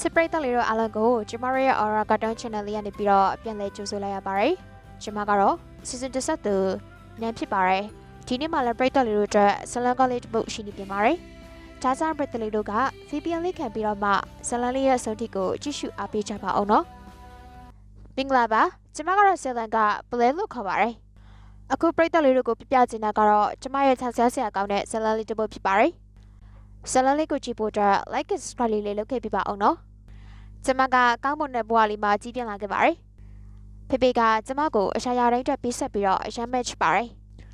စပရိတ်တက်လေးတို့အားလုံးကိုကျမတို့ရဲ့ Aura Cartoon Channel လေးကနေပြီးတော့ပြန်လည်ကြိုဆိုလိုက်ရပါတယ်။ကျမကတော့ Season 17သူနန်းဖြစ်ပါတယ်။ဒီနေ့မှလည်းပရိတ်တက်လေးတို့အတွက်ဇလန်ကောလေးတစ်ပုတ်ရှိနေပြင်ပါတယ်။ဒါကြောင့်ပရိတ်တက်လေးတို့က VPN လေးခံပြီးတော့မှဇလန်လေးရဲ့စုံတိကိုကြည့်ရှုအားပေးကြပါအောင်နော်။မင်္ဂလာပါ။ကျမကတော့ဇလန်ကပလဲလို့ခေါ်ပါတယ်။အခုပရိတ်တက်လေးတို့ကိုပြပြချင်တာကတော့ကျမရဲ့ခြားဆရာဆရာကောင်းတဲ့ဇလန်လေးတစ်ပုတ်ဖြစ်ပါတယ်။ ဇလန်လေးကိုကြည့်ဖို့အတွက် like and subscribe လေးလေးလုပ်ခဲ့ပြပါအောင်နော်။ကျမကကောင်းမွန်တဲ့ဘဝလေးမှာကြီးပြင်းလာခဲ့ပါတယ်။ဖေဖေကကျမကိုအရှာရာတိုင်းတက်ပေးဆက်ပြီးတော့အရမ်းမဲ့ချပါတယ်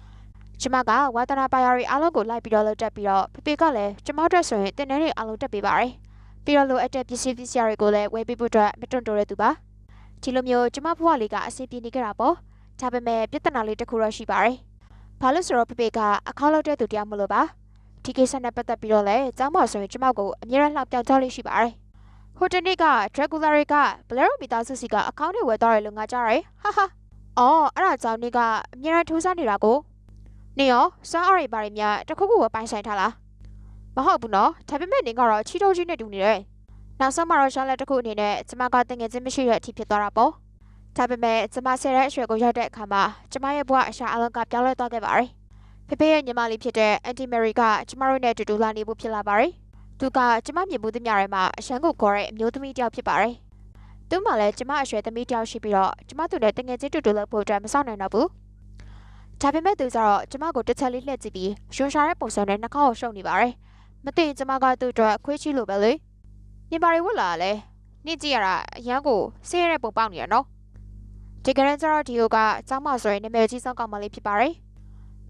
။ကျမကဝါသနာပါရရီအားလုံးကိုလိုက်ပြီးတော့လှုပ်တက်ပြီးတော့ဖေဖေကလည်းကျမတို့ဆိုရင်တင်တဲ့တွေအားလုံးတက်ပေးပါတယ်။ပြီးတော့လိုအပ်တဲ့ပစ္စည်းပစ္စည်းတွေကိုလည်းဝယ်ပေးဖို့အတွက်မတွန့်တိုတဲ့သူပါ။ဒီလိုမျိုးကျမဘဝလေးကအဆင်ပြေနေကြတာပေါ့။ဒါပေမဲ့ပြဿနာလေးတစ်ခုတော့ရှိပါတယ်။ဘာလို့ဆိုတော့ဖေဖေကအခေါက်လောက်တဲ့သူတရားမလို့ပါ။ ဒီကိစ္စနဲ့ပတ်သက်ပြီးတော့လည်းကျောင်းမဆိုရင်ကျမကိုအမြဲတမ်းလှောက်ပြောင်ကြလေးရှိပါတယ်။ဟိုတနေ့က Dracula တွေကဘလဲရိုမီသားစုစီကအကောင့်တွေဝယ်သွားတယ်လို့ငါကြားတယ်။ဟာဟာ။အော်အဲ့ဒါကြောင့်နေ့ကအမြဲတမ်းထိုးစားနေတာကိုနေရောစွမ်းအားတွေဘာတွေများတစ်ခုခုပဲပိုင်ဆိုင်ထားလား။မဟုတ်ဘူးနော်။ဒါပေမဲ့နေကတော့ချီတိုးကြီးနဲ့တူနေတယ်။နောက်ဆုံးမှတော့ရှာလက်တစ်ခုအနေနဲ့ကျမကတင်ငယ်ချင်းမရှိတဲ့အထိဖြစ်သွားတာပေါ့။ဒါပေမဲ့ကျမဆယ်တဲ့အရွယ်ကိုရောက်တဲ့အခါမှာကျမရဲ့ဘဝအရှာအလုံးကပြောင်းလဲသွားခဲ့ပါတယ်။ ဖေဖေရဲ့ညီမလေးဖြစ်တဲ့ Auntie Mary ကကျမတို့နဲ့အတူတူလာနေဖို့ဖြစ်လာပါတယ်။သူကကျမမြင်မှုသမျှတွေမှာအရှမ်းကိုခေါ်တဲ့အမျိုးသမီးတစ်ယောက်ဖြစ်ပါတယ်။သူမှလည်းကျမအရွယ်သမီးတစ်ယောက်ရှိပြီးတော့ကျမသူနဲ့တငယ်ချင်းတူတူလုပ်ဖို့အတွက်မဆောင်နိုင်တော့ဘူး။ဒါပေမဲ့သူကျတော့ကျမကိုတစ်ချက်လေးလှည့်ကြည့်ပြီးရွှန်ရှာတဲ့ပုံစံနဲ့နှာခေါင်းကိုရှုပ်နေပါတယ်။မသိရင်ကျမကသူ့အတွက်ခွေးချီလို့ပဲလေ။ညင်ပါရီဝတ်လာလဲ။နေ့ကြည့်ရတာအရန်ကိုဆေးရတဲ့ပုံပေါက်နေရနော်။ဒီကရက်ကျတော့ဒီယိုကကျောင်းမဆိုရင်နာမည်ကြီးဆုံးကောင်မလေးဖြစ်ပါတယ်။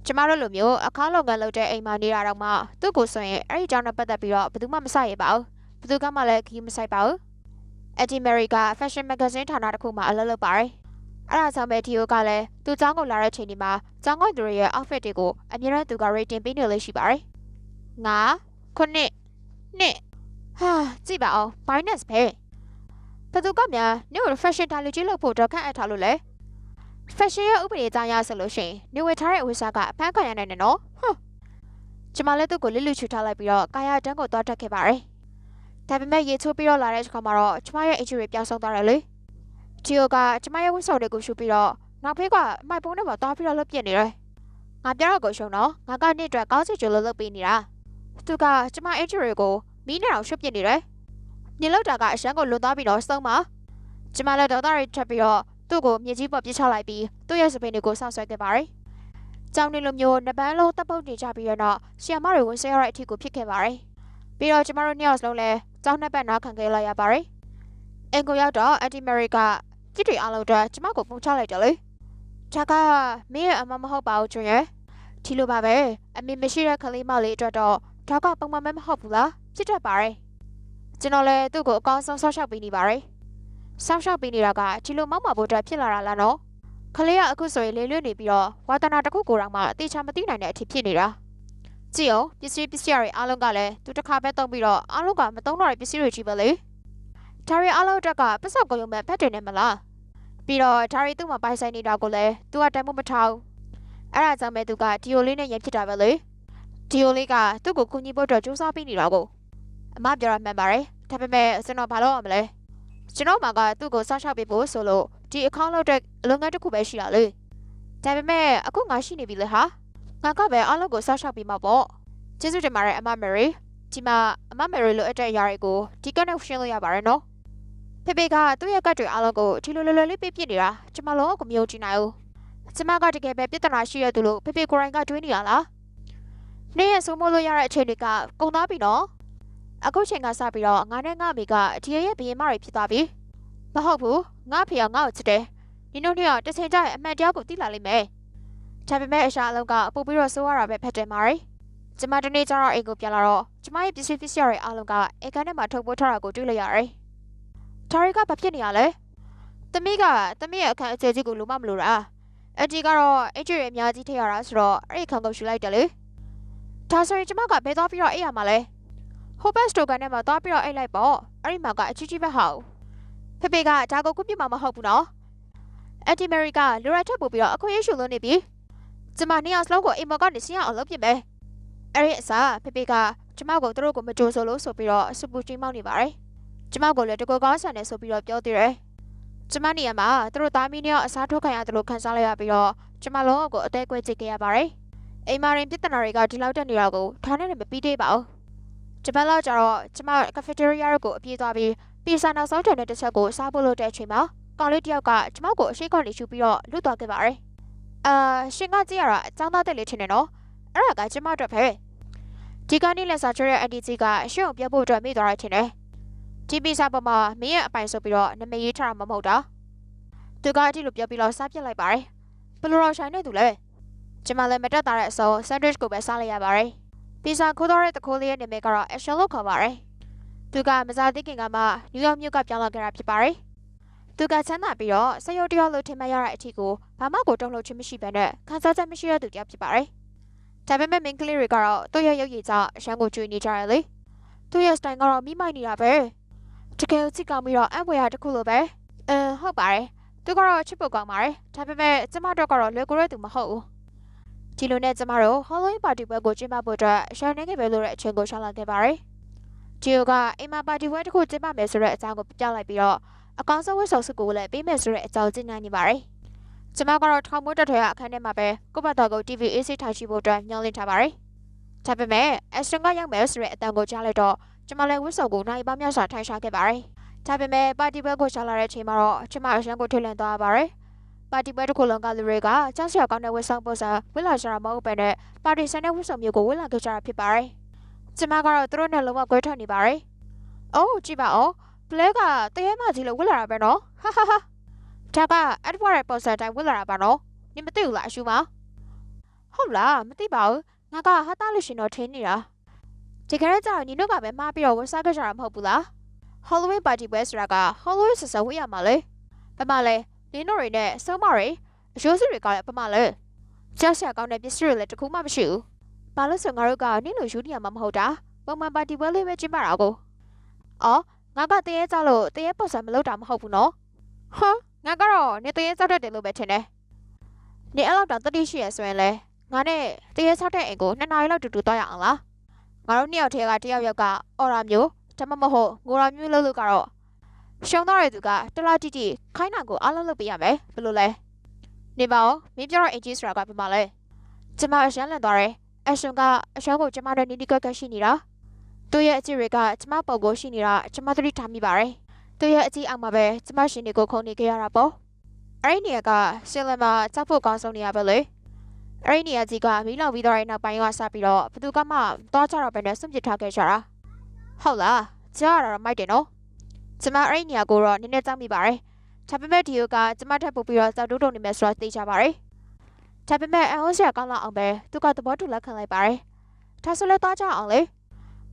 ကျမတို့လိုမျိုးအခါလုပ်ငန်းလုပ်တဲ့အိမ်မှာနေတာတော့မှသူ့ကိုဆိုရင်အဲ့ဒီအကြောင်းနဲ့ပတ်သက်ပြီးတော့ဘယ်သူမှမဆိုင်ရပါဘူးဘယ်သူကမှလည်းခီးမဆိုင်ပါဘူးအက်ဒီမေရီက fashion magazine ဌာနတစ်ခုမှာအလုပ်လုပ်ပါတယ်အဲ့ဒါကြောင့်ပဲဒီယိုကလည်းသူကျောင်းကိုလာတဲ့ချိန်ဒီမှာကျောင်းကိုသူရဲ့ outfit တွေကိုအမြဲတမ်းသူက rating ပေးနေလို့ရှိပါတယ်ငါခုနှစ်နှစ်ဟာကြည့်ပါအောင် minus ပဲဘယ်သူကများညို့ fashion တာလူကြီးလုပ်ဖို့တော့ခန့်အပ်ထားလို့လဲ fashion ရဲ့ဥပဒေအကြောင်းအရဆိုလို့ရှိရင်နေဝေထားတဲ့အဝတ်စားကအဖမ်းခံရနိုင်တယ်နော်ဟွန်းကျမလည်းသူ့ကိုလစ်လူချူထားလိုက်ပြီးတော့ကာယတန်းကိုသွားတက်ခဲ့ပါတယ်ဒါပေမဲ့ရေချိုးပြီးတော့လာတဲ့အခါမှာတော့ကျမရဲ့အင်ဂျီတွေပျောက်ဆုံးသွားတယ်လေဂျီယိုကကျမရဲ့ဝတ်စုံတွေကိုရှူပြီးတော့နောက်ဖေးကအမိုက်ပုံးထဲမှာသွားပြီးတော့လွတ်ပြစ်နေတယ်ငါပြောတော့ကိုရှုံတော့ငါကနေ့အတွက်ကောင်းစီကျိုးလို့လုပ်ပေးနေတာသူကကျမအင်ဂျီတွေကိုမီးနဲ့အောင်ရှုပ်ပြစ်နေတယ်ညလောက်တာကအရှမ်းကိုလွန်သွားပြီးတော့စုံပါကျမလည်းဒေါသတွေထပ်ပြီးတော့ သူ့ကိုမြေကြီးပေါ်ပြစ်ချလိုက်ပြီးသူ့ရဲ့စပင်းတွေကိုစောင့်ဆွဲခဲ့ပါတယ်။ကြောင်နေလိုမျိုးနှစ်ပန်းလုံးတပ်ပုတ်နေကြပြီးတော့ဆီယမတွေဝင်ဆဲရတဲ့အထိကိုဖြစ်ခဲ့ပါတယ်။ပြီးတော့ကျမတို့နှစ်ယောက်စလုံးလည်းကြောင်နှစ်ပတ်နားခံခဲ့လိုက်ရပါတယ်။အင်ကိုရောက်တော့အန်တီမေရီကကြည့်တွေအားလုံးအတွက်ကျမကိုပုံချလိုက်တယ်လေ။ဒါကမင်းရဲ့အမမဟုတ်ပါဘူးကျွန်းရဲ့။ဒီလိုပါပဲအမေမရှိတဲ့ကလေးမလေးအတွက်တော့ဒါကပုံမှန်မဲမဟုတ်ဘူးလား။ဖြစ်တတ်ပါတယ်။ကျွန်တော်လည်းသူ့ကိုအကောင်းဆုံးဆောက်ရှောက်ပေးနေပါတယ်။ ဆောက်ရှောက်ပေးနေတာကဒီလိုမောက်မှာဖို့အတွက်ဖြစ်လာတာလားနော်ခလေးကအခုဆိုရင်လေလွတ်နေပြီးတော့ဝါသနာတစ်ခုကိုယ်တော့မှအသေးချာမသိနိုင်တဲ့အထိဖြစ်နေတာကြည့်အောင်ပစ္စည်းပစ္စည်းတွေအားလုံးကလည်းသူတစ်ခါပဲတုံးပြီးတော့အားလုံးကမတုံးတော့တဲ့ပစ္စည်းတွေကြီးပဲလေဒါရီအားလုံးအတွက်ကပတ်စောက်ကိုရုံမဲ့ဖက်တယ်နဲ့မလားပြီးတော့ဒါရီသူ့မှာပိုင်ဆိုင်နေတာကိုလည်းသူကတမ်းမမထားဘူးအဲ့ဒါကြောင့်ပဲသူကဒီယိုလေးနဲ့ရန်ဖြစ်တာပဲလေဒီယိုလေးကသူ့ကိုကူညီဖို့အတွက်စူးစမ်းပေးနေတာကိုအမပြောရမှန်ပါတယ်ဒါပေမဲ့ကျွန်တော်ဘာလုပ်ရမလဲ ကျွန်တော်မှာကသူ့ကိုစောင့်ရှောက်ပေးဖို့ဆိုလို့ဒီအကောင့်လောက်တဲ့အလုပ်ငန်းတစ်ခုပဲရှိတာလေဒါပေမဲ့အခုငါရှိနေပြီလေဟာငါကပဲအားလုံးကိုစောင့်ရှောက်ပေးမှာပေါ့ကျေးဇူးတင်ပါတယ်အမမယ်ရီဒီမှာအမမယ်ရီလိုအပ်တဲ့အရာတွေကိုဒီကနဲ့ရှင်းလို့ရပါတယ်နော်ဖေဖေကသူ့ရဲ့ကတ်တွေအားလုံးကိုဒီလိုလွယ်လွယ်လေးပြပြနေတာကျွန်မလုံးကိုမယုံကြည်နိုင်ဘူးကျွန်မကတကယ်ပဲပြဿနာရှိရသူလို့ဖေဖေကိုယ်တိုင်ကတွေးနေရလားနေ့ရက်ဆိုးမိုးလို့ရတဲ့အချိန်တွေကကုန်သွားပြီနော် အခုချိန်ကစပြီးတော့ငါနဲ့ငါအမေကဒီရဲ့ဘီရင်မတွေဖြစ်သွားပြီမဟုတ်ဘူးငါဖေကငါ့ကိုချစ်တယ်ဒီတို့နှစ်ယောက်တစ်ချိန်ကျရင်အမှန်တရားကိုသိလာလိမ့်မယ်ဒါပေမဲ့အရှာအလုံးကပို့ပြီးတော့စိုးရတာပဲဖက်တယ်မာရီကျမတနေ့ကျတော့အိမ်ကိုပြန်လာတော့ကျမရဲ့ပစ္စည်းပစ္စည်းတွေအားလုံးကအေကန်ထဲမှာထုတ်ပိုးထားတာကိုတွေ့လိုက်ရတယ်ဒါရီကဘာဖြစ်နေရလဲသမီးကသမီးရဲ့အခန်းအကျယ်ကြီးကိုလုံးမမလို့တာအတီကတော့အကျယ်အများကြီးထည့်ရတာဆိုတော့အဲ့ဒီခန်းကိုယူလိုက်တယ်လေဒါဆိုရင်ကျမကဘယ်သွားပြီးတော့အိပ်ရမှာလဲ ဟိုဘတ်စတိုကန်ထဲမှာသွားပြီးတော့အိတ်လိုက်ပေါ့အဲ့ဒီမှာကအချီချီပဲဟာဖေဖေကဒါကိုခုပြမှာမဟုတ်ဘူးနော်အက်တီမေရီကလိုရာထပ်ပို့ပြီးတော့အခွင့်အရေးရှုလို့နေပြီကျမနေအောင်စလုံးကိုအိမ်မကနေဆင်းရအောင်လုပ်ပြင်မယ်အဲ့ဒီအစားဖေဖေကကျမကိုသူတို့ကိုမကြိုးဆိုလို့ဆိုပြီးတော့စပူချင်းမောက်နေပါတယ်ကျမကိုလည်းတကူကောင်းဆန်တယ်ဆိုပြီးတော့ပြောသေးတယ်ကျမနေရာမှာသူတို့သားမီးနဲ့အစားထိုးခံရတယ်လို့ခံစားလိုက်ရပြီးတော့ကျမလုံးကိုအသေးကွဲကြည့်ခဲ့ရပါတယ်အိမ်မာရင်ပြဿနာတွေကဒီလောက်တက်နေတာကိုထားနဲ့မပြီးသေးပါဘူး ကျမလောက်ကြတော့ကျမကဖေတရီယာကိုအပြေးသွားပြီးပီဆာနောက်ဆုံးတယ်တဲ့တစ်ချက်ကိုစားဖို့လို့တဲ့အချိန်မှာကောင်လေးတယောက်ကကျမကိုအရှိကနေရှူပြီးတော့လွတ်သွားခဲ့ပါတယ်အာရှင်ကကြည့်ရတာအချောင်းသားတက်လေးထင်တယ်နော်အဲ့ဒါကကျမအတွက်ပဲဒီကနေ့လက်စားချရတဲ့အန်တီကြီးကရှင်ကိုပြဖို့အတွက်မိသွားရထင်တယ်ဒီပီဆာပေါ်မှာမင်းရဲ့အပိုင်ဆိုပြီးတော့နမည်ရေးထားတာမမဟုတ်တာသူကအတိလိုပြောပြီးတော့စားပြစ်လိုက်ပါတယ်ဘယ်လိုတော့ဆိုင်နေသူလဲကျမလည်းမတက်တာတဲ့အစောဆန်ဒရစ်ကိုပဲစားလိုက်ရပါတယ် ပီဆာခိုးတော့တဲ့တခိုးလေးရဲ့နာမည်ကတော့အရှင်လို့ခေါ်ပါတယ်သူကမစားသေးခင်ကမှနယူးယောက်မြို့ကပြောင်းလာခဲ့တာဖြစ်ပါတယ်သူကချမ်းသာပြီးတော့စရုပ်တယောက်လို့ထင်မှတ်ရတဲ့အထီကိုဘာမှကိုတုံ့လို့ချင်းမရှိဘဲနဲ့ခံစားချက်မရှိတဲ့သူတယောက်ဖြစ်ပါတယ်ဒါပေမဲ့မင်းကလေးတွေကတော့သူ့ရဲ့ရုပ်ရည်ကြောင့်အရှမ်းကိုကျွေးနေကြရလေသူ့ရဲ့စတိုင်ကတော့မိမိုက်နေတာပဲတကယ်ချစ်ကောင်းပြီးတော့အံ့ဖွယ်ရတစ်ခုလိုပဲအင်းဟုတ်ပါတယ်သူကတော့ချစ်ဖို့ကောင်းပါတယ်ဒါပေမဲ့ကျမတို့ကတော့လွယ်ကူတဲ့သူမဟုတ်ဘူး ဒီလိုနဲ့ကျမတို့ Halloween party ပွဲကိုကျင်းပဖို့အတွက်ရှန်နေခဲ့ပဲလို့တဲ့အချိန်ကိုရှောက်လာခဲ့ပါတယ်ဂျီယိုကအိမ်မှာပါတီပွဲတစ်ခုကျင်းပမယ်ဆိုတဲ့အကြောင်းကိုပြပြလိုက်ပြီးတော့အကောင်ဆုံးဝတ်ဆောင်စုကိုလည်းပေးမယ်ဆိုတဲ့အကြောင်းကြေညာနေပါတယ်ကျမကတော့ထောင်မွေးတက်ထွေရအခန်းထဲမှာပဲကိုပတ်တော်ကို TV AC ထိုင်ရှိဖို့အတွက်ညှောင်းလင့်ထားပါတယ်ဒါပေမဲ့အစတန်ကရောက်မယ်ဆိုတဲ့အတန်ကိုကြားလိုက်တော့ကျမလည်းဝတ်ဆောင်ကိုနိုင်ပါများစွာထိုင်ရှာခဲ့ပါတယ်ဒါပေမဲ့ပါတီပွဲကိုရှာလာတဲ့အချိန်မှာတော့ကျမအရန်ကိုထွေးလန့်သွားပါတယ် ပါတီပွဲတစ်ခုလုံးကလူတွေကကြောက်စရာကောင်းတဲ့ဝတ်ဆောင်ပုံစံဝတ်လာကြတာမဟုတ်ပဲနဲ့ပါတီဆန်တဲ့ဝတ်ဆောင်မျိုးကိုဝတ်လာခဲ့ကြတာဖြစ်ပါတယ်ကျမကတော့သူတို့နဲ့လုံးဝကွဲထွက်နေပါတယ်အိုးကြည့်ပါဦးဘလဲကတရေမကြီးလို့ဝတ်လာတာပဲနော်ဟာဟာဟာဒါကအက်ဒဝါရဲ့ပုံစံတိုင်းဝတ်လာတာပါနော်နင်မသိဘူးလားအရှူမဟုတ်လားမသိပါဘူးငါကဟာတာလို့ရှင်တော့ထင်းနေတာဒီကရက်ကျတော့ညီတို့ကပဲမှားပြီးတော့ဝတ်စားကြတာမဟုတ်ဘူးလား Halloween party ပွဲဆိုတာက Halloween ဆဆဝေးရမှာလေဘာမှလဲ နင်းတို့တွေနဲ့စုံမတွေအရိုးစုတွေကလည်းဘာမှလဲကြောက်စရာကောင်းတဲ့ပစ္စည်းတွေလည်းတခုမှမရှိဘူးဘာလို့ဆိုငါတို့ကနင်းလိုယူနေရမှာမဟုတ်တာပုံမှန်ပါတီပွဲလေးပဲကျင်းပတာကိုအော်ငါကတရေကြောက်လို့တရေပုံစံမလုပ်တာမဟုတ်ဘူးနော်ဟာငါကတော့နေတရေကြောက်တတ်တယ်လို့ပဲထင်တယ်နေအဲ့လောက်တောင်တတိရှိရဆိုရင်လဲငါနဲ့တရေဆောက်တဲ့အိမ်ကိုနှစ်နာရီလောက်တူတူသွားရအောင်လားငါတို့နှစ်ယောက်ထဲကတယောက်ယောက်ကအော်ရာမျိုးဒါမှမဟုတ်ငိုရာမျိုးလို့လို့ကတော့ ရှုံတော့တဲ့သူကတလားတိတိခိုင်းတာကိုအားလုံးလုပ်ပေးရမယ်ဘယ်လိုလဲနေပါဦးမင်းပြောတော့အင်ဂျီဆိုတာကပြမလဲကျမအရှမ်းလန်သွားတယ်အရှင်ကအရှမ်းကိုကျမတို့နီးနီးကပ်ကပ်ရှိနေတာသူ့ရဲ့အကြည့်တွေကကျမပုံကိုရှိနေတာကျမသတိထားမိပါတယ်သူ့ရဲ့အကြည့်အောက်မှာပဲကျမရှင်တွေကိုခုံနေကြရတာပေါ့အဲ့ဒီနေရာကဆင်လန်မှာကြောက်ဖို့ကောင်းဆုံးနေရပဲလေအဲ့ဒီနေရာကြီးကမီးလောင်ပြီးတော့တဲ့နောက်ပိုင်းကစပြီးတော့ဘသူကမှသွားကြတော့ပဲနဲ့စွန့်ပစ်ထားခဲ့ကြတာဟုတ်လားကြားရတာမိုက်တယ်နော် ကျမအဲ့ဒီနေရာကိုတော့နည်းနည်းကြောက်မိပါတယ်ဒါပေမဲ့ဒီယိုကကျမထပ်ပို့ပြီးတော့ကြောက်တုံးတုံနေမယ်ဆိုတော့သိကြပါတယ်ဒါပေမဲ့အဟောဆရာကောင်းလာအောင်ပဲသူကသဘောတူလက်ခံလိုက်ပါတယ်ဒါဆိုလည်းသွားကြအောင်လေ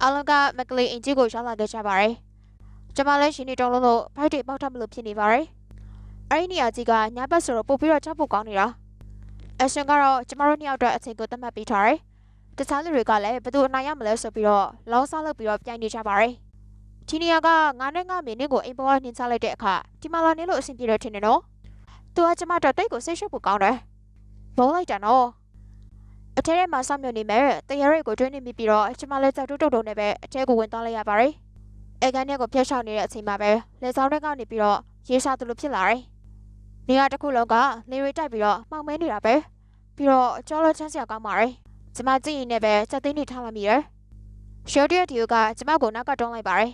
အလုံးကမကလေးအင်ဂျီကိုရောက်လာခဲ့ကြပါတယ်ကျမလည်းရှင်နေတုံးလုံးလို့ဖိုက်တွေပေါက်ထမလို့ဖြစ်နေပါတယ်အဲ့ဒီနေရာကြီးကညဘက်ဆိုတော့ပို့ပြီးတော့ကြောက်ဖို့ကောင်းနေတာအရှင်ကတော့ကျမတို့နှစ်ယောက်အတွက်အချိန်ကိုသတ်မှတ်ပေးထားတယ်တခြားလူတွေကလည်းဘယ်သူအနိုင်ရမလဲဆိုပြီးတော့လောစားလုပ်ပြီးတော့ပြိုင်နေကြပါတယ် ဒီနေရာကငါနဲ့ငါမင်းနဲ့ကိုအိမ်ပေါ်ကနှင်းချလိုက်တဲ့အခါဒီမှာလာနေလို့အဆင်ပြေတယ်ထင်တယ်နော်သူကကျမတို့တိတ်ကိုစိတ်ရှုပ်ဖို့ကောင်းတယ်ဘုံလိုက်တာနော်အထဲထဲမှာစောင့်မျှော်နေမယ်တရရိတ်ကိုတွင်းနေမိပြီးတော့ကျမလည်းကြောက်တုတ်တုတ်တုံနဲ့ပဲအထဲကိုဝင်သွားလိုက်ရပါတယ်အဲကန်နဲ့ကိုဖျက်ချောက်နေတဲ့အချိန်မှာပဲလက်ဆောင်တွေကနေပြီးတော့ရေရှာသူလိုဖြစ်လာတယ်နေရာတစ်ခုလုံးကလေရီတိုက်ပြီးတော့မှောင်မဲနေတာပဲပြီးတော့ကြောလောချမ်းစရာကောင်းပါတယ်ကျမကြည့်ရင်လည်းပဲစက်သိန်းတွေထားလိုက်မိတယ်ရှော့တရဒီယိုကကျမကိုနောက်ကတွန်းလိုက်ပါတယ်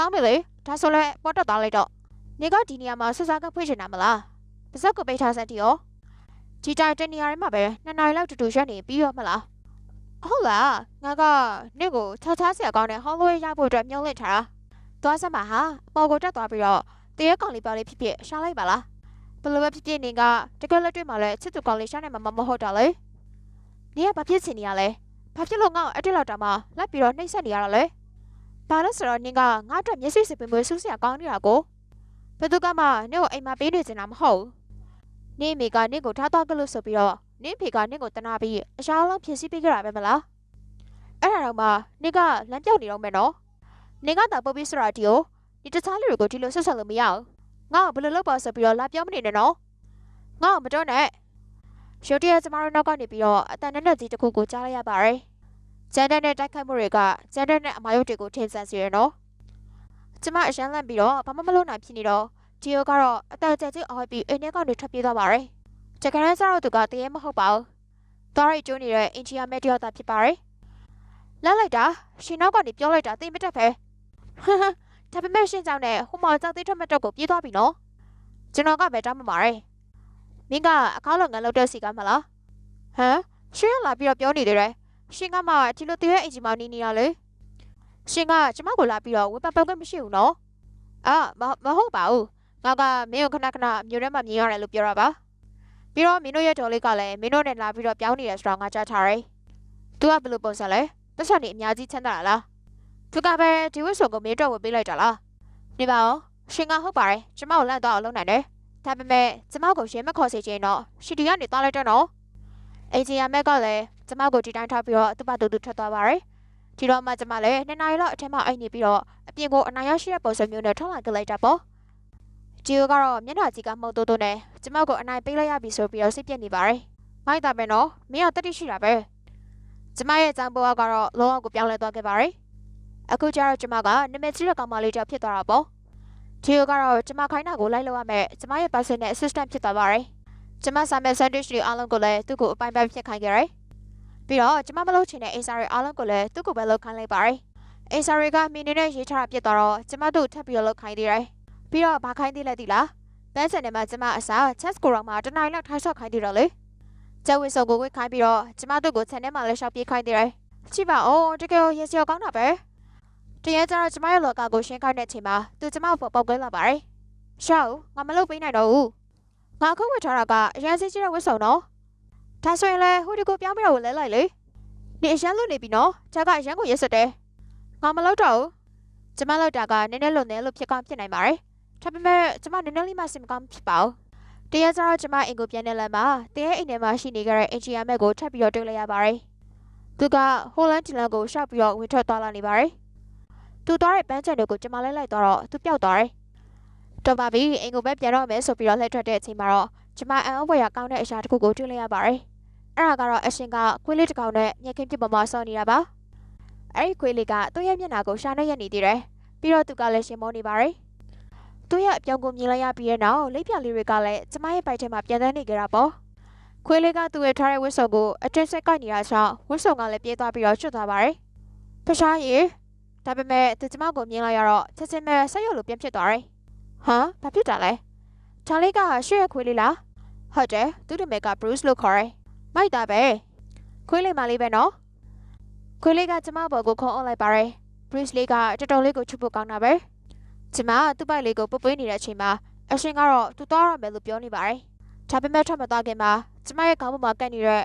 ကောင်းပြီလေဒါဆိုလဲပေါ်တက်သွားလိုက်တော့နေကဒီနေရာမှာဆက်စားကဖွင့်ချင်တာမလားပါဇက်ကိုပိတ်ထားစက်တီရောဒီတိုင်တနေရာထဲမှာပဲနှစ်နာရီလောက်တူတူရက်နေပြီးရောမလားဟုတ်လားငါကနေ့ကိုချောချားဆရာကောင်းတဲ့ဟောလိုရဖို့အတွက်မြုံလင့်ထားတာသွားစမ်းပါဟာအပေါ်ကိုတက်သွားပြီးတော့တရက်ကောင်လေးပါလေးဖြစ်ဖြစ်ရှာလိုက်ပါလားဘယ်လိုပဲဖြစ်ဖြစ်နေကတကယ်လက်တွေ့မှာလဲချစ်သူကောင်လေးရှာနေမှာမဟုတ်တာလေနေကဘာဖြစ်ချင်နေရလဲဘာဖြစ်လို့ငါ့ကိုအတိတ်လောက်တာမှလိုက်ပြီးတော့နှိမ့်ဆက်နေရတာလဲ ဘာလို့ဆိုတော့နင်ကငါ့အတွက်မျက်စိစပင်မွေးဆူးစရာကောင်းနေတာကိုဘယ်သူကမှနင့်ကိုအိမ်မှာပေးနေချင်တာမဟုတ်နင့်မိကနင့်ကိုထားတော့ကလို့ဆိုပြီးတော့နင့်ဖေကနင့်ကိုတနာပြီးအရာလုံးဖြစ်စီပေးကြတာပဲမလားအဲ့ဒါတော့မှနင့်ကလမ်းပြောက်နေတော့မယ်နော်နင်ကတာပုတ်ပြီးဆိုတာဒီကိုဒီတခြားလူတွေကိုဒီလိုဆက်ဆက်လို့မရအောင်ငါ့ကိုဘယ်လိုလုပ်ပါဆိုပြီးတော့လာပြောမနေနဲ့နော်ငါ့ကိုမတော့နဲ့ရုတ်တရက်ကျမတို့နောက်ကနေပြီးတော့အတန်နဲ့နဲ့ကြီးတစ်ခုကိုကြားလိုက်ရပါတယ် ကျန်တဲ့နဲ့တိုက်ခိုက်မှုတွေကကျန်တဲ့နဲ့အမားရုပ်တွေကိုထင်ဆန်းစေရနော်ကျမအရန်လန့်ပြီးတော့ဘာမှမလုပ်နိုင်ဖြစ်နေတော့ဂျီယိုကတော့အတန်ကျကျအော်ပြီးအိမ်ထဲကနေထွက်ပြေးသွားပါတယ်။ဂျကရန်ဆာတော့သူကတရေမဟုတ်ပါဘူး။သွားရိတ်ကျိုးနေတဲ့အင်ဂျီယာမဲတယောက်သားဖြစ်ပါတယ်။လက်လိုက်တာရှင်နောက်ကနေပြောလိုက်တာသိမတက်ပဲ။ဟဟဒါပေမဲ့ရှင်ကြောင့်နဲ့ဟိုမောင်ကြောက်သေးထွက်မတော့ကိုပြေးသွားပြီနော်။ကျွန်တော်ကပဲတောင်းပန်ပါတယ်။မင်းကအကောက်လုံငန်းလောက်တဲ့စီကမလား။ဟမ်ရှင်ကလာပြီးတော့ပြောနေတယ် ရယ်။ရှင်ကမှဒီလိုတရေအင်ဂျီမောင်နေနေရလေ။ရှင်ကကျမကိုလာပြီးတော့ဝေပတ်ပတ်ခွင့်မရှိဘူးနော်။အာမမဟုတ်ပါဘူး။ငါကမင်းကိုခဏခဏမြို့ထဲမှာမြင်ရတယ်လို့ပြောတာပါ။ပြီးတော့မင်းတို့ရဲ့တော်လေးကလည်းမင်းတို့နဲ့လာပြီးတော့ပြောင်းနေတယ်ဆိုတော့ငါကြားထားတယ်။ तू ကဘယ်လိုပုံစံလဲ။တက်ဆက်နေအများကြီးချမ်းသာလားလား။ तू ကပဲဒီဝတ်စုံကိုမင်းတို့ဝယ်ပေးလိုက်တာလား။နေပါဦး။ရှင်ကဟုတ်ပါတယ်။ကျမကိုလန့်တော့အောင်လုပ်နိုင်တယ်။ဒါပေမဲ့ကျမကိုရင်မခေါ်စေချင်တော့ရှီတီကနေသွားလိုက်တော့နော်။အင်ဂျင်ယာမက်ကလည်း ကျမကိုဒီတိုင်းထားပြီးတော့သူ့ဘာသူသူထွက်သွားပါတယ်။ဒီတော့မှကျမလည်းနှစ်နာရီလောက်အထက်မှအိတ်နေပြီးတော့အပြင်ကိုအနာရရှိတဲ့ပုံစံမျိုးနဲ့ထွက်လာကြလိုက်တာပေါ့။ဂျီယိုကတော့မျက်နှာကြီးကမှုတ်တိုးတိုးနဲ့ကျမကိုအနိုင်ပေးလိုက်ရပြီဆိုပြီးတော့စိတ်ပြက်နေပါတယ်။မိုက်တာပဲနော်။မင်းကတတိရှိတာပဲ။ကျမရဲ့ចောင်းဘဝကတော့လောကကိုပြောင်းလဲသွားခဲ့ပါတယ်။အခုကျတော့ကျမကနမည်ကြီးတဲ့ကောင်မလေးတစ်ယောက်ဖြစ်သွားတာပေါ့။ဂျီယိုကတော့ကျမခိုင်းတာကိုလိုက်လို့ရမယ်။ကျမရဲ့ personal assistant ဖြစ်သွားပါတယ်။ကျမစာမဲ့ sandwich တွေအားလုံးကိုလည်းသူ့ကိုအပိုင်းပိုင်းဖြစ်ခိုင်းခဲ့တယ်။ ပြီးတော့ကျမမလုပ်ချင်တဲ့အိမ်စာတွေအားလုံးကိုလည်းသူ့ကိုပဲလုပ်ခိုင်းလိုက်ပါတယ်။အိမ်စာတွေကမင်းနေတဲ့ရေးချတာပြစ်သွားတော့ကျမတို့ထပ်ပြီးတော့လုပ်ခိုင်းသေးတယ်။ပြီးတော့ဘာခိုင်းသေးလဲသိလား။ပန်းစံထဲမှာကျမအစား chess ကိုတော့မှတနိုင်လောက်ထိုင်ဆော့ခိုင်းသေးတော့လေ။ကျဝစ်စုံကိုဝစ်ခိုင်းပြီးတော့ကျမတို့ကိုခြံထဲမှာလည်းရှောက်ပြေးခိုင်းသေးတယ်။ကြည့်ပါဦးတကယ်ရေစရာကောင်းတာပဲ။တရက်ကျတော့ကျမရဲ့လောကကိုရှင်းခိုင်းတဲ့အချိန်မှာသူကျမကိုပေါက်ကွဲလာပါတယ်။ရှောက်ငါမလုပ်ပေးနိုင်တော့ဘူး။ငါအခုဝစ်ထားတာကအရန်စစ်ကြီးတဲ့ဝစ်စုံနော်။ ဒါဆိုရင်လည်းဟိုဒီကိုပြောင်းပြီးတော့လဲလိုက်လေ။နေအရန်လွတ်နေပြီနော်။ချက်ကအရန်ကိုရက်စက်တယ်။ငါမလုပ်တော့ဘူး။ကျမလောက်တာကနည်းနည်းလွန်နေလို့ဖြစ်ကောင်းဖြစ်နိုင်ပါတယ်။ဒါပေမဲ့ကျမနည်းနည်းလေးမှစင်မကောင်းဖြစ်ပါဘူး။တရက်ကျတော့ကျမအိမ်ကိုပြန်နေလမ်းမှာတရက်အိမ်ထဲမှာရှိနေကြတဲ့အင်ဂျီယာမက်ကိုထပ်ပြီးတော့တွေ့လိုက်ရပါတယ်။သူကဟိုလန်တီလန်ကိုရှောက်ပြီးတော့ဝင်ထွက်သွားလာနေပါတယ်။သူသွားတဲ့ပန်းချန်တွေကိုကျမလဲလိုက်သွားတော့သူပျောက်သွားတယ်။တော်ပါပြီအိမ်ကိုပဲပြန်တော့မယ်ဆိုပြီးတော့လှည့်ထွက်တဲ့အချိန်မှာတော့ ကျမအန်အဝယ်ရကောင်းတဲ့အရာတစ်ခုကိုတွေ့လိုက်ရပါတယ်။အဲ့ဒါကတော့အရှင်ကခွေးလေးတစ်ကောင်နဲ့ညက်ခင်းပြစ်ပေါ်မှာဆောင်းနေတာပါ။အဲ့ဒီခွေးလေးကသူ့ရဲ့မျက်နှာကိုရှာနေရနေသေးတယ်။ပြီးတော့သူကလည်းရှင်မောနေပါတယ်။သူ့ရဲ့အပြောင်းကိုမြင်လိုက်ရပြီးတဲ့နောက်လိပ်ပြလေးတွေကလည်းကျမရဲ့ပိုက်ထဲမှာပြန်တန်းနေကြတာပေါ့။ခွေးလေးကသူ့ရဲ့ထားတဲ့ဝစ်စုံကိုအတင်းဆက်ကိုက်နေတာကြောင့်ဝစ်စုံကလည်းပြေးသွားပြီးတော့ချွတ်သွားပါတယ်။ဖရှားရီဒါပေမဲ့သူကျမကိုမြင်လိုက်ရတော့ချက်ချင်းပဲဆက်ရုပ်လိုပြန်ဖြစ်သွားတယ်။ဟမ်ဘာဖြစ်တာလဲ။ဒါလေးကရှေ့ရဲ့ခွေးလေးလား။ ဟုတ်တယ်သူ့တမဲက Bruce လို့ခေါ်တယ်။မိုက်တာပဲ။ခွေးလေးမလေးပဲနော်။ခွေးလေးကကျမဘော်ကိုခုံအုပ်လိုက်ပါတယ်။ Bruce လေးကတော်တော်လေးကိုချစ်ဖို့ကောင်းတာပဲ။ကျမသူ့ပိုက်လေးကိုပုတ်ပွေးနေတဲ့အချိန်မှာအရှင်ကတော့သူသွားရမယ်လို့ပြောနေပါတယ်။ဒါပေမဲ့ထွက်မသွားခင်မှာကျမရဲ့ခေါင်းပေါ်မှာကပ်နေတဲ့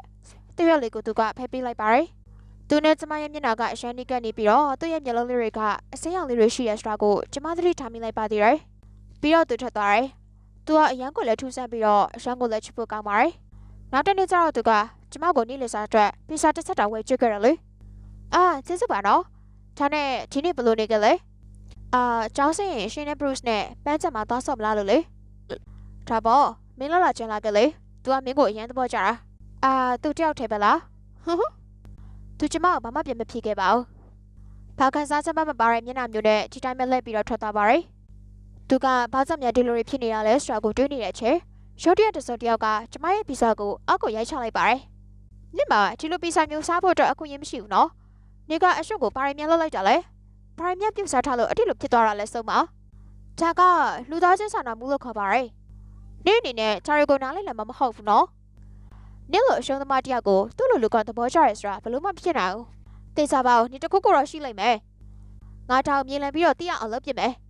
တရွက်လေးကိုသူကဖယ်ပေးလိုက်ပါတယ်။သူနဲ့ကျမရဲ့မျက်နှာကအရှမ်းနီးကပ်နေပြီးတော့သူ့ရဲ့မျက်လုံးလေးတွေကအစိမ်းရောင်လေးတွေရှိရစတာကိုကျမသတိထားမိလိုက်ပါသေးတယ်။ပြီးတော့သူထွက်သွားတယ်။ သူကအရန်ကိုလည်းထူးဆန်းပြီးတော့အရှမ်းကိုလည်းချစ်ဖို့ကောင်းပါတယ်။နောက်တစ်နေ့ကျတော့သူကကျမကိုနေ့လည်စာအတွက်ပီစာတစ်ဆက်တောင်ဝယ်ကျွတ်ခဲ့တယ်လေ။အာကျေးဇူးပါနော်။ဒါနဲ့ဒီနေ့ဘယ်လိုနေကြလဲ။အာကျောင်းစင်ရင်ရှင်နဲ့ဘရုစ်နဲ့ပန်းချက်မှာသွားဆော့မလားလို့လေ။ဒါပေါ့မင်းလာလာကျန်လာကြလေ။ तू ကမင်းကိုအရန်သဘောကျတာ။အာသူတယောက်ထဲပဲလား။ဟွန်းဟွန်းသူကျမကိုဘာမှပြန်မဖြစ်ခဲ့ပါဘူး။ဘာကန်စားချက်မှမပါတဲ့မျက်နှာမျိုးနဲ့ဒီတိုင်းပဲလှည့်ပြီးတော့ထွက်သွားပါတယ်။ သူကဘာကြောင့်များဒီလိုတွေဖြစ်နေတာလဲဆိုတာကိုတွေးနေတဲ့အချိန်ရုတ်တရက်တစ်စုံတစ်ယောက်ကကျမရဲ့ပီဇာကိုအောက်ကိုရိုက်ချလိုက်ပါတယ်။ညမဒီလိုပီဇာမျိုးစားဖို့အတွက်အခွင့်အရေးမရှိဘူးနော်။နေကအရှုပ်ကိုဘာရီမြန်လောက်လိုက်တာလဲ။ဘာရီမြန်ပြုတ်စားထားလို့အတိလိုဖြစ်သွားတာလဲဆုံးမ။ဒါကလူသားချင်းစာနာမှုလို့ခေါ်ပါတယ်။နေ့အနေနဲ့ချာရီကိုနားလိုက်လည်းမဟုတ်ဘူးနော်။နေ့လိုအရှုံးသမားတယောက်ကိုသူ့လိုလူကသဘောကျရဲဆိုတာဘယ်လို့မှဖြစ်နိုင်ဘူး။တေချာပါဦးနေ့တစ်ခုခုတော့ရှိလိမ့်မယ်။ငါတောင်မြင်လည်ပြီးတော့သိရအောင်လုပ်ပြမယ်။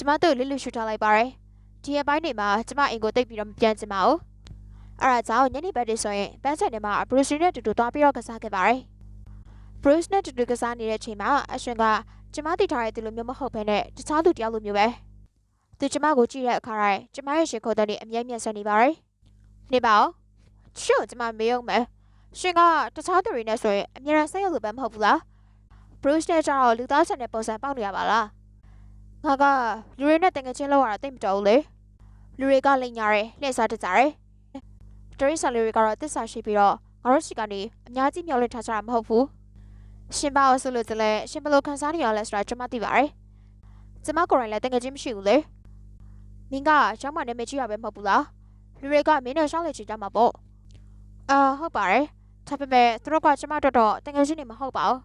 ကျမတို့လစ်လူရှူထားလိုက်ပါတယ်။ဒီရက်ပိုင်းတွေမှာကျမအိမ်ကိုတိတ်ပြီးတော့မပြန်ချင်ပါဘူး။အဲ့ဒါကြောင့်ညနေဘက်တွေဆိုရင်ပန်းဆိုင်ထဲမှာဘရူစီနဲ့တူတူသွားပြီးတော့ကစားခဲ့ပါတယ်။ Bruce နဲ့တူတူကစားနေတဲ့အချိန်မှာအရှင်ကကျမသိထားတဲ့သူလိုမျိုးမဟုတ်ဘဲနဲ့တခြားသူတယောက်လိုမျိုးပဲ။သူကျမကိုကြည့်တဲ့အခါတိုင်းကျမရဲ့ရှင်ခုတ်တဲ့နေအမြဲမြတ်ဆက်နေပါတယ်။နေပါဦး။ရှင်ကျမမေးအောင်မယ်။ရှင်ကတခြားသူတွေနဲ့ဆိုရင်အမြဲတမ်းစိတ်ရလို့ပဲမဟုတ်ဘူးလား။ Bruce နဲ့ကျတော့လူသားဆန်တဲ့ပုံစံပေါက်နေရပါလား။ ငါကလူတွေနဲ့တကယ်ချင်းလောက်ရတာတိတ်မတော်ဘူးလေ။လူတွေကလိန်ညာတယ်လှည့်စားတတ်ကြတယ်။တရိษံလူတွေကတော့တစ္ဆာရှိပြီးတော့ငါတို့ရှိကနေအများကြီးမျှော်လင့်ထားကြတာမဟုတ်ဘူး။ရှင်ပါအောင်ဆိုလို့တလဲရှင်ဘယ်လိုခံစားနေရလဲဆိုတာကျွန်မသိပါတယ်။ကျမကိုယ်တိုင်လည်းတကယ်ချင်းမရှိဘူးလေမင်းကကျောင်းမနာမည်ကြီးရပဲမဟုတ်ဘူးလားလူတွေကမင်းနဲ့ရှောင်းလေချင်ကြမှာပေါ့အာဟုတ်ပါတယ်ဒါပေမဲ့သူတို့ကကျမတို့တော့တကယ်ချင်းနေမဟုတ်ပါဘူး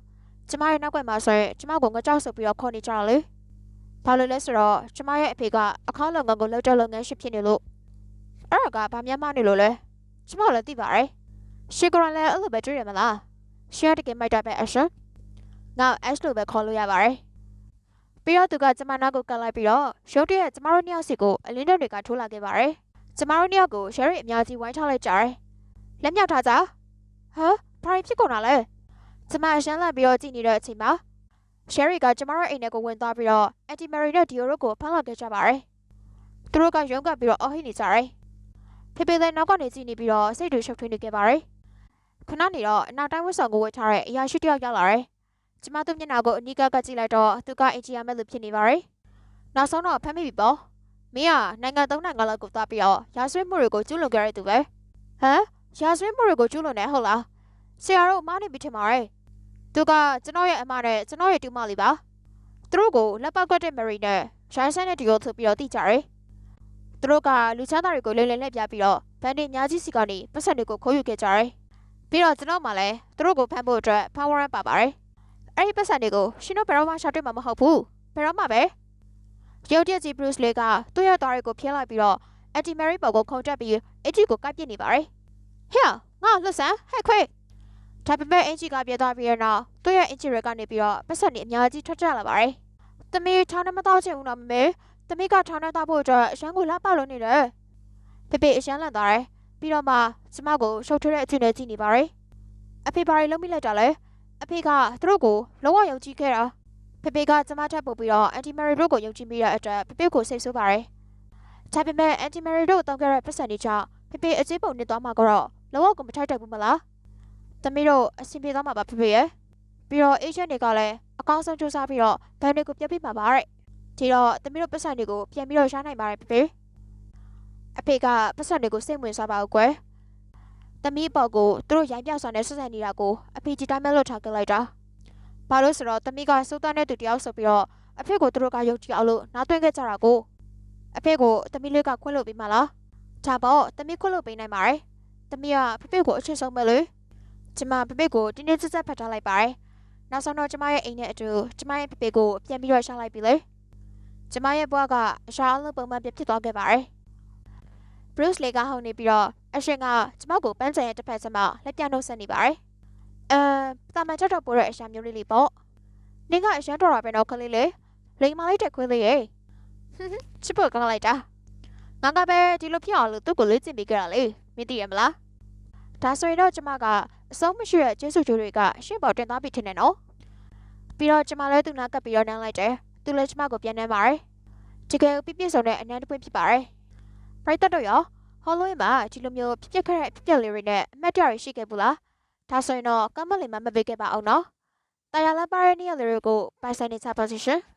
ကျမရဲ့နောက်ကွယ်မှာဆိုရင်ကျမကိုငကြောက်ဆိုပြီးတော့ခေါ်နေကြတာလေ ဘာလို့လဲဆိုတော့ကျမရဲ့အဖေကအခေါင်းလုပ်ငန်းကိုလုပ်တဲ့လုပ်ငန်းရှင်ဖြစ်နေလို့အဲ့ဒါကဘာမှမနေလို့လဲကျမလည်းသိပါတယ်ရှီကရန်လည်းအဲ့လိုပဲတွေ့ရမလားရှီရတကယ်မိုက်တာပဲအရှင်ငါ H လို့ပဲခေါ်လို့ရပါတယ်ပြီးတော့သူကကျမနာကိုကတ်လိုက်ပြီးတော့ရုတ်တရက်ကျမတို့နှစ်ယောက်စီကိုအလင်းတုံတွေကထိုးလာခဲ့ပါတယ်ကျမတို့နှစ်ယောက်ကိုရှယ်ရီအများကြီးဝိုင်းထားလိုက်ကြတယ်လက်မြောက်ထားကြဟမ်ဘာဖြစ်ကုန်တာလဲကျမအရှမ်းလာပြီးတော့ကြည့်နေတဲ့အချိန်မှာ ရှယ်ရီကကျမတို့အိမ်ထဲကိုဝင်သွားပြီးတော့အန်တီမရီနဲ့ဒီယိုတို့ကိုဖမ်းလာခဲ့ကြပါတယ်သူတို့ကရုန်းကပ်ပြီးတော့အော်ဟစ်နေကြတယ်ဖေဖေလည်းနောက်ကနေကြည့်နေပြီးတော့စိတ်တွေရှုပ်ထွေးနေခဲ့ပါတယ်ခဏနေတော့အနောက်တိုင်းဝတ်ဆောင်ကိုဝတ်ထားတဲ့အရာရှိတစ်ယောက်ရောက်လာတယ်ကျမတို့မျက်နှာကိုအနီးကပ်ကပ်ကြည့်လိုက်တော့သူကအင်ဂျီယာမဲ့လူဖြစ်နေပါတယ်နောက်ဆုံးတော့ဖမ်းမိပြီပေါ့မင်းကနိုင်ငံသုံးနိုင်ငံလောက်ကိုသွားပြီးတော့ရာဇဝတ်မှုတွေကိုကျူးလွန်ခဲ့တဲ့သူပဲဟမ်ရာဇဝတ်မှုတွေကိုကျူးလွန်နေဟုတ်လားဆရာတို့မားနေပြီထင်ပါတယ် သူကကျွန်တော်ရဲ့အမနဲ့ကျွန်တော်ရဲ့တူမလေးပါသူတို့ကိုလက်ပတ်ကွက်တဲ့မရီနဲ့ရိုင်းဆန်တဲ့ဒီကိုထုတ်ပြီးတော့တိကြတယ်သူတို့ကလူချမ်းသားတွေကိုလိမ့်လိမ့်လက်ပြပြီးတော့ဗန်ဒီညာကြီးစီကနေပတ်စံတွေကိုခိုးယူခဲ့ကြတယ်ပြီးတော့ကျွန်တော်မှလည်းသူတို့ကိုဖမ်းဖို့အတွက် power run ပါပါတယ်အဲ့ဒီပတ်စံတွေကိုရှင်တို့ဘယ်တော့မှရှာတွေ့မှာမဟုတ်ဘူးဘယ်တော့မှပဲရုတ်တရက်ကြီး Bruce Lee ကသူ့ရဲ့သားတွေကိုဖျက်လိုက်ပြီးတော့ Eddie Mary ပေါ်ကိုခုန်တက်ပြီးအကြီးကိုကိုက်ပစ်နေပါတယ်ဟဲ့ငါလှဆန်ဟဲ့ခွေ ဒါပေမဲ့အင်ဂျီကပြေးသွားပြီးတော့သူ့ရဲ့အင်ဂျီတွေကနေပြီးတော့ပတ်စံတွေအများကြီးထွက်ကြလာပါတယ်။တမီထောင်းနဲ့မတော့ချင်ဘူးနော်မမေ။တမီကထောင်းနဲ့တော့ဖို့အတွက်အရန်ကိုလှပလို့နေတယ်။ဖေဖေအရန်လန့်သွားတယ်။ပြီးတော့မှကျမကိုရှုပ်ထွေးတဲ့အချင်းနဲ့ကြည့်နေပါတယ်။အဖေဘာတွေလုပ်မိလိုက်တာလဲ။အဖေကသူတို့ကိုလုံးဝယုံကြည်ခဲ့တာ။ဖေဖေကကျမထပ်ပို့ပြီးတော့အန်တီမရီတို့ကိုယုံကြည်မိတဲ့အတွက်ဖေဖေကိုစိတ်ဆိုးပါတယ်။ဒါပေမဲ့အန်တီမရီတို့တောင်းခဲ့တဲ့ပတ်စံတွေကြောင့်ဖေဖေအကျေးပုံနဲ့သွားမှာကတော့လုံးဝကိုမထိုက်တတ်ဘူးမလား။ သမီးတို့အဆင်ပြေသွားမှာပါဖေဖေရဲ့။ပြီးတော့ agent တွေကလည်းအကောင်းဆုံးစူးစမ်းပြီးတော့ဘန်တွေကိုပြတ်ပြမှာပါတဲ့။ဒီတော့သမီးတို့ပတ်စံတွေကိုပြန်ပြီးတော့ရှားနိုင်ပါတယ်ဖေဖေ။အဖေကပတ်စံတွေကိုစိတ်ဝင်စားပါဦးကွယ်။သမီးအပေါ်ကိုသူတို့ရိုင်းပြစွာနဲ့ဆက်ဆံနေတာကိုအဖေကြည်တိုင်းမဲ့လို့ထားခဲ့လိုက်တာ။ဘာလို့ဆိုတော့သမီးကစိုးသားတဲ့သူတယောက်ဆိုပြီးတော့အဖေကိုသူတို့ကယုံကြည်အောင်လို့နားသွင်းခဲ့ကြတာကိုအဖေကိုသမီးလေးကခွင့်လို့ပြီးမှလား။ဒါပေါ့သမီးခွင့်လို့ပေးနိုင်ပါတယ်။သမီးကဖေဖေကိုအချစ်ဆုံးပဲလေ။ ကျမဖေဖေကိုတင်းတင်းကျပ်ကျပ်ဖတ်ထားလိုက်ပါတယ်။နောက်ဆုံးတော့ကျမရဲ့အိမ်နဲ့အတူကျမရဲ့ဖေဖေကိုပြန်ပြီးတော့ရှာလိုက်ပြီလေ။ကျမရဲ့ဘဝကအရှာအလုံးပုံမှန်ပြဖြစ်သွားခဲ့ပါတယ်။ Bruce Lee ကဟောင်းနေပြီးတော့အရှင်ကကျမကိုပန်းချံရဲ့တစ်ဖက်ဆက်မှလက်ပြနှုတ်ဆက်နေပါတယ်။အဲတာမန်ချက်တော့ပိုးတဲ့အရှာမျိုးလေးလေးပေါ့။နင်ကအရန်တော်တာပဲတော့ကလေးလေ။လိမ်မလိုက်တဲ့ခွေးလေးရေ။ဟွန်းဟွန်းချစ်ဖို့ကောင်းလိုက်တာ။ငါကပဲဒီလိုဖြစ်အောင်လို့သူ့ကိုလေ့ကျင့်ပေးကြတာလေ။မသိရမလား။ဒါဆိုရင်တော့ကျမက အဆုံးမရှိတဲ့ကျေးဇူးကျိုးတွေကအရှင်းပေါ်တင်သွားပြီထင်တယ်နော်။ပြီးတော့ကျမလည်းသူ့နာကပ်ပြီးတော့နမ်းလိုက်တယ်။သူလည်းကျမကိုပြန်နှမ်းပါတယ်။တကယ်ပြည့်ပြည့်စုံတဲ့အနမ်းတစ်ပွင့်ဖြစ်ပါတယ်။ပရိသတ်တို့ရောဟောလိုင်းမှာဒီလိုမျိုးဖြစ်ပျက်ခဲ့တဲ့အဖြစ်ပျက်လေးတွေနဲ့အမှတ်တရတွေရှိခဲ့ဘူးလား။ဒါဆိုရင်တော့ကမ္မလေးမမပေးခဲ့ပါအောင်နော်။တာယာလန်ပါရနီယလေးတွေကိုပိုင်ဆိုင်နေချပါစီရှင်။